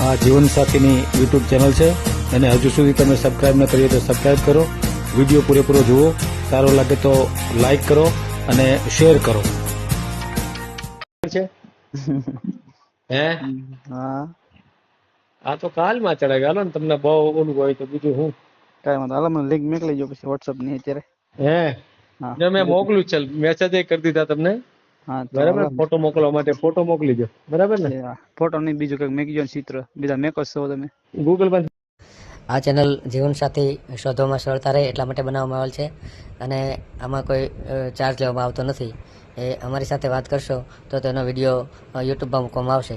આ જીવનસાથીની YouTube channel છે અને હજુ સુધી તમે સબસ્ક્રાઇબ ન કરીએ તો સબસ્ક્રાઇબ કરો. વીડિયો પૂરેપૂરો જુઓ. સારો લાગે તો લાઈક કરો અને શેર કરો. છે હે? હા. આ તો કાલમાં ચડાય. હાલો ને તમને બહુ ઓલું હોય તો બીજું હું? કાંઈ વાંધો હાલો મને લિંક મોકલી જો પછી વોટ્સઅપની અત્યારે. હે? મેં મોકલું ચલ મેસેજ કરી દીધા તમને. બરાબર? ફોટો મોકલવા માટે ફોટો મોકલી દો બરાબર ને? ફોટો નહીં બીજું કંઈક મેકી જો ચિત્ર. બીજા મેકો છો તમે. ગૂગલ પર આ ચેનલ જીવનસાથી શોધવામાં સરળતા રહે એટલા માટે બનાવવામાં આવેલ છે અને આમાં કોઈ ચાર્જ લેવામાં આવતો નથી. એ અમારી સાથે વાત કરશો તો તેનો વીડિયો યુટ્યુબમાં મૂકવામાં આવશે.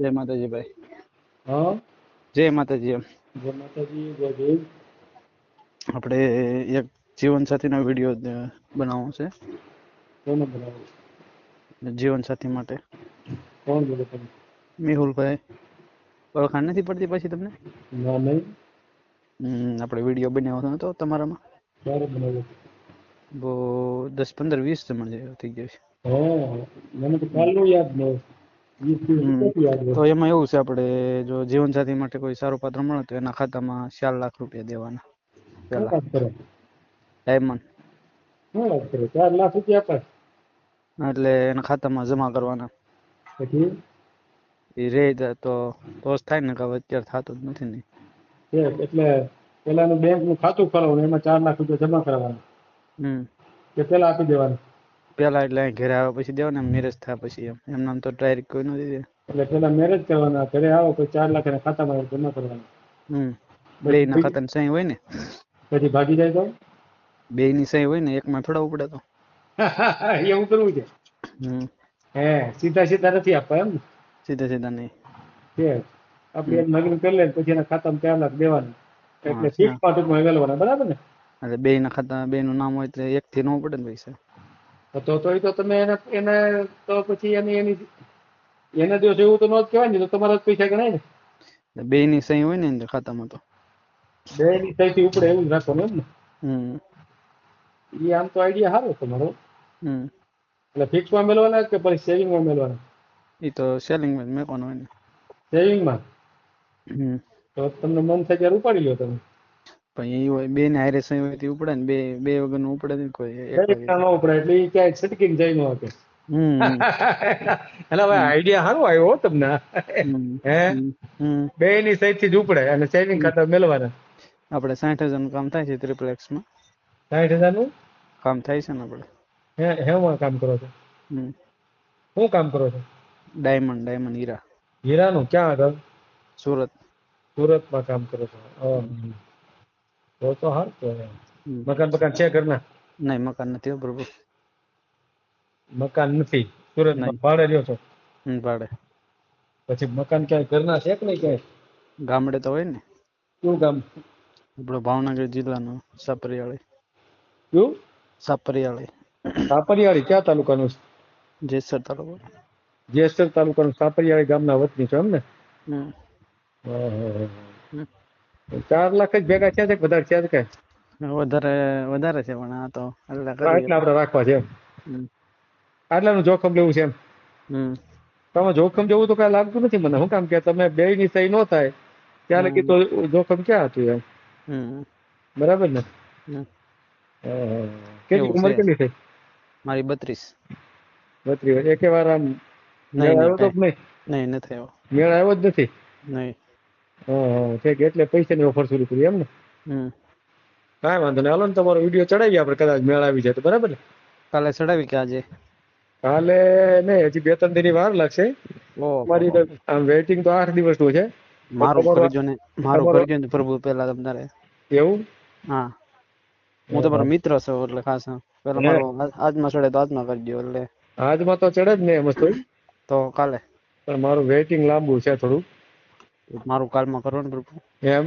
જય માતાજી ભાઈ હા જય માતાજી એમ જય માતાજી જય દેવ આપણે એક જીવન સાથીનો વીડિયો બનાવવો છે કોને બનાવ્યું જીવન સાથી માટે કોણ બોલે તમે? મેહુલભાઈ ઓળખાણ નથી પડતી પછી તમને? ના નહીં. હમ, આપણે વીડિયો બનાવ્યો હતો તમારામાં? ક્યારે બનાવ્યું? બહુ દસ પંદર વીસ જમણ જેવો થઈ ગયો છે. હા મને તો કાલનું યાદ ન તો એમાં એવું છે આપણે જો જીવન સાથી માટે કોઈ સારો પાત્ર મળે તો એના ખાતામાં ચાર લાખ રૂપિયા દેવાના. ડાયમંડ. ચાર લાખ રૂપિયા આપે? એટલે એના ખાતામાં જમા કરવાના. પછી? એ રે તો તો જ થાય ને કે અત્યારે થતું જ નથી ને. એટલે પેલાનું બેંકનું ખાતું ખોલાવવાનું એમાં ચાર લાખ રૂપિયા જમા કરાવવાના. હમ. કે પેલા આપી દેવાના. પેલા એટલે અહીં ઘરે આવ્યા પછી દેવાના મેરેજ થયા પછી એમ. એમ નામ તો ડાયરેક્ટ કોઈ નથી દે એટલે પેલા મેરેજ કરવાના ઘરે આવો કોઈ ચાર લાખ ના ખાતામાં જમા કરવાના. હમ. બે ના ખાતા સહી હોય ને? પછી ભાગી જાય તો? બે ની સહી હોય ને એકમાં થોડા ઉપડે તો. એવું કરવું છે. હમ. હે સીધા સીધા નથી આપવા એમ? ને સીધા સીધા નહીં. કે આપણે એક લગ્ન કરી લે પછી એના ખાતામાં ચાર લાખ દેવાના. એટલે ફિક્સમાં વેલવાના બરાબર ને? એટલે બે ના ખાતા બે નું નામ હોય એટલે એક થી નો પડે ને પૈસા. તો તો એ તો તમે એને એને તો પછી એની એની એને દિવસ એવું તો ન જ કહેવાય ને તો તમારા જ પૈસા ગણાય ને. બે ની સહી હોય ને ખાતામાં તો. બે ની સહી થી ઉપડે એવું જ રાખવાનું એમ ને. હમ. એ આમ તો આઈડિયા સારો તમારો. હમ. એટલે ફિક્સમાં મેળવાના કે પછી સેવિંગમાં મેળવાના એ તો સેલિંગમાં જ મેકવાનું હોય ને. સેવિંગમાં? તો તમને મન થાય ત્યારે ઉપાડી લો તમે. પણ એ હોય બે ને હારે સહી હોય તે ઉપડે ને બે બે વગરનું ઉપડે નહીં કોઈ એક ના ઉપડે એટલે એ ક્યાંય છટકીને જઈ ન શકે એટલે હવે આઈડિયા સારો આવ્યો તમને. હે? હમ. હમ. બે ની સહીથી જ ઉપડે અને સેવિંગ ખાતા મેળવાના. આપણે સાઠ હજારનું કામ થાય છે ત્રિપ્લેક્સમાં. સાઠ હજારનું કામ થાય છે ને આપણે. હે હેમાં કામ કરો છો? હમ. શું કામ કરો છો? ડાયમંડ ડાયમંડ હીરા. હીરાનું? ક્યાં આગળ? સુરત. સુરતમાં કામ કરો છો. તો તો સારું કહેવાય. મકાન બકાન છે ઘરના? નહીં મકાન નથી બરોબર. મકાન નથી. સુરત ભાડે રહ્યો છો? ભાડે. પછી મકાન ક્યાંય ઘરના છે કે નહીં ક્યાંય? ગામડે તો હોય ને. કયું ગામ? આપણો ભાવનગર જિલ્લાનો સાપરિયાળી. કયું સાપરિયાળી. સાપરિયાળી ક્યાં તાલુકાનું જેસર તાલુકો. જેસર તાલુકાનું સાપરિયાળી ગામના વતની છો એમ ને? હમ. ઓહો. ચાર લાખ જ ભેગા થયા છે કે વધારે થયા છે કે? વધારે વધારે છે પણ આ તો એટલા આ આપણે રાખવા છે આટલાનું જોખમ લેવું છે એમ. તમે જોખમ જેવું તો કઈ લાગતું નથી મને. શું કામ કે તમે બે ની સહી નો થાય ત્યારે કીધું જોખમ ક્યાં હતું એમ. બરાબર ને? કેટલી ઉંમર કેટલી થઈ? મારી બત્રીસ. બત્રીસ. એકે વાર આમ નહીં મેળ આવ્યો તો નહીં નહીં? નહીં નથી આવ્યો. મેળ આવ્યો જ નથી? નહીં. ઓહો. કે એટલે પૈસાની ઓફર શરૂ કરી એમ ને? કાંઈ વાંધો નહીં. હાલો ને તમારો વીડિયો ચડાવી આપણે. કદાચ મેળ આવી જાય તો બરાબર ને? કાલે ચડાવી કે આજે? કાલે નહીં હજી બે ત્રણ દિનની વાર લાગશે. મારી આમ વેઇટિંગ તો આઠ દિવસનું છે. મારું કરજો ને. મારું કરજો ને પ્રભુ પેલા તમારે. એવું? હા. હું તમારો મિત્ર છું એટલે ખાસ પેલા હે. મારો આજમાં ચડે તો આજમાં કરજો એટલે. આજમાં તો ચડે જ ને મસ્ત તો. કાલે. પણ મારું વેઇટિંગ લાંબુ છે થોડું મારું કાલમાં કરવાનું પ્રભુ એમ.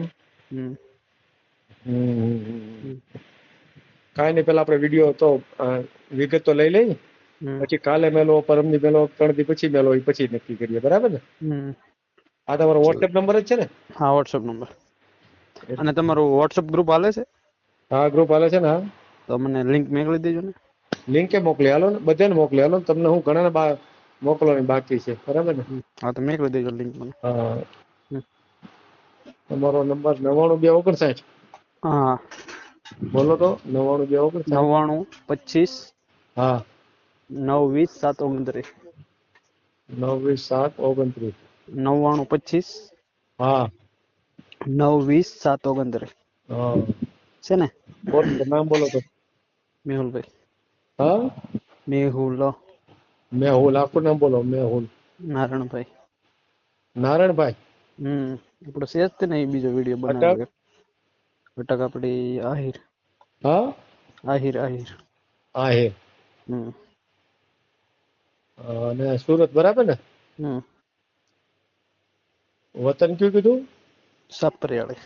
કાંઈ નહીં પેલા આપણે વીડિયો તો વિગત તો લઈ. લઈ પછી કાલે મેલો પરમદી મેલો ત્રણ દી પછી મેલો એ પછી નક્કી કરીએ બરાબર ને? આ તમારો વોટ્સએપ નંબર જ છે ને? હા વોટ્સઅપ નંબર અને તમારું વોટ્સઅપ ગ્રુપ હાલે છે? હા ગ્રુપ હાલે છે ને હા. તો મને લિંક મોકલી દેજો ને. લિંકે મોકલી હાલો ને બધાને મોકલી હાલો તમને હું ઘણા બા મોકલવાની બાકી છે બરાબર ને? હા તો મોકલી દેજો લિંક મને. હા. તમારો નંબર નવ્વાણું બે ઓગણસાઠ. હા. બોલો તો નવ્વાણું બે ઓગણસાઠ. નવ્વાણું પચીસ. હા. નવ વીસ સાત ઓગણત્રીસ. નવ વીસ સાત ઓગણત્રીસ. નવ્વાણું પચીસ. હા. નવ વીસ સાત ઓગણત્રીસ. હા. છે ને? બોલો નામ બોલો તો. મેહુલભાઈ. હા? મેહુલ મેહુલ આખું નામ બોલો મેહુલ. નારણભાઈ. નારાયણભાઈ હમ આપણે સેજ તે નહીં બીજો વીડિયો બનાવ્યો અટક? આપણી આહિર. હા? આહિર આહિર. આહિર. હમ. અને સુરત બરાબર ને? હમ. વતન કયું કીધું? સાપરિયાળી.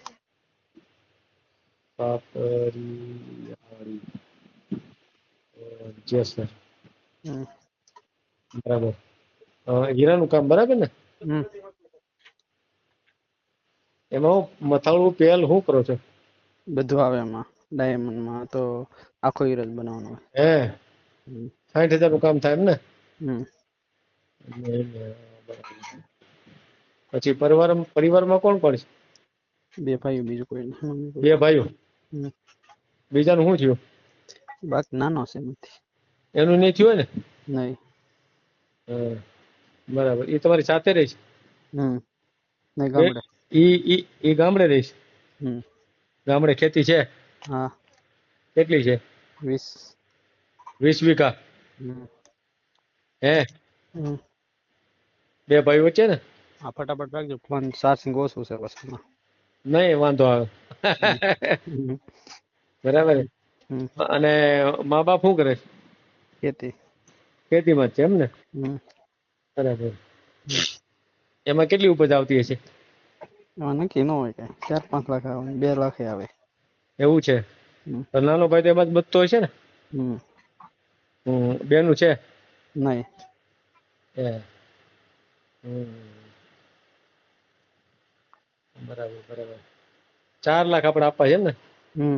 પાપરિયાળી જેસર હમ. બરાબર. હીરાનું કામ બરાબર ને? હમ. એમાં મથાળું પેલ શું કરો છો? બધું આવે એમાં. ડાયમંડમાં તો આખો હીરો બનાવવાનો હે? સાઈઠ સાઠ હજારનું કામ થાય એમ ને? પછી પરિવાર પરિવારમાં કોણ કોણ છે? બે ભાઈઓ બીજું કોઈ નહીં બે ભાઈઓ? બીજાનું શું થયું? બાકી નાનો છે નથી એનું નહીં થયું ને? નહીં. બરાબર. એ તમારી સાથે રહે છે? હમ. નહીં ગામડે. ઈ ઈ ઈ ગામડે રહીશ ગામડે ખેતી છે. હા. કેટલી છે? વીસ. વીસ વીઘા. હે? બે ભાઈ વચ્ચે ને? આ ફટાફટ રાખજો ફોન ચાર્જિંગ ઓછું છે બસ નહીં વાંધો આવે. બરાબર. અને મા બાપ શું કરે ખેતી. ખેતીમાં જ છે એમ ને? બરાબર. એમાં કેટલી ઉપજ આવતી હશે? નક્કી ન હોય કઈ. ચાર પાંચ લાખ આવે બે લાખે આવે. એવું છે? નાનો ભાઈ તો એમાં જ બચતો છે ને? હમ. બેનું છે? નહીં. એ. બરાબર બરાબર. ચાર લાખ આપણે આપવા છે ને? હમ.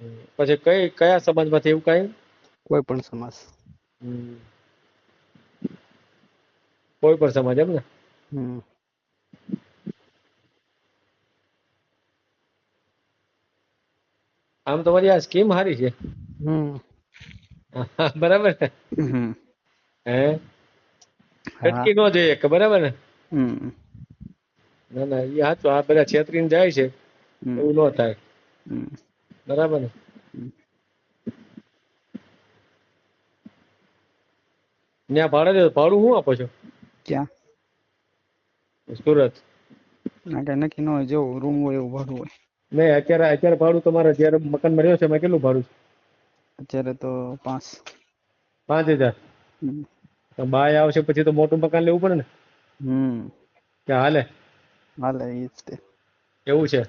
હમ. પછી કઈ કયા સમાજમાંથી એવું કઈ? કોઈ પણ સમાજ. કોઈ પણ સમાજ એમ ને? હમ. આમ તમારી આ સ્કીમ સારી છે. બરાબર ને? હમ. હે? હા અટકી ન જોઈએ કે બરાબર ને? ના ના એ સાચું આ બધા છેતરીને જાય છે. એવું ન થાય. બરાબર ને. ત્યાં ભાડે ભાડું શું આપો છો? ક્યાં? સુરત. ના કઈ નક્કી ન હોય જેવું રૂમ હોય એવું ભાડું હોય. નહીં અત્યારે અત્યારે ભાડું તમારે જ્યારે મકાનમાં રહ્યો છે એમાં કેટલું ભાડું છે? અત્યારે તો પાંચ. પાંચ હજાર? બાય આવશે પછી તો મોટું મકાન લેવું પડે ને? હમ. કે હાલે? હાલે એ જ તે. એવું છે.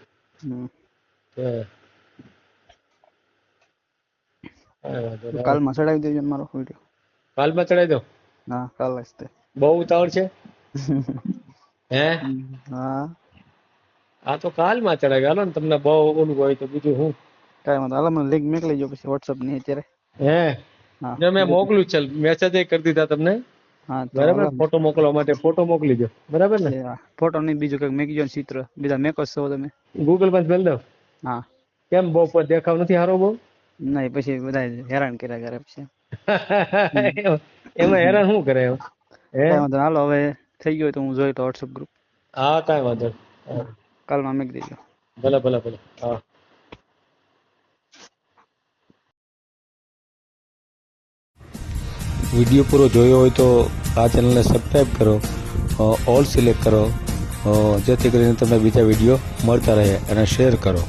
કાલમાં ચડાવી દેજો મારો વીડિયો. કાલમાં ચડાવી દો? હા કાલ જ તે. બહુ ઉતાવળ છે? હે? હા. આ તો કાલમાં ચડાવી હાલો ને તમને બહુ ઓલું હોય તો બીજું હું? કાંઈ વાંધો હાલો મને લિંક મોકલી જો પછી WhatsApp ની અત્યારે. હે? જો મેં મોકલું જ મેસેજ મેસેજ કરી દીધા તમને. હા બરાબર? ફોટો મોકલવા માટે ફોટો મોકલી દો બરાબર ને? ફોટો નહીં બીજું કંઈક મેકી ચિત્ર. બીજા મેકો છો તમે. ગૂગલ પર મેલ દો. હા. કેમ બહુ પર દેખાવ નથી હારો બહુ? નહીં પછી બધા હેરાન કર્યા કરે પછી. એમાં હેરાન શું કરે? હે? કાંઈ વાંધો હાલો હવે થઈ ગયો હોય તો હું જોઈ તો વોટ્સઅપ ગ્રુપ હા કાંઈ વાંધો નહીં. કાલમાં મેક દેજો. ભલે ભલે ભલે. હા. વીડિયો પૂરો જોયો હોય તો આ ચેનલને સબસ્ક્રાઈબ કરો ઓલ સિલેક્ટ કરો જેથી કરીને તમને બીજા વીડિયો મળતા રહે અને શેર કરો.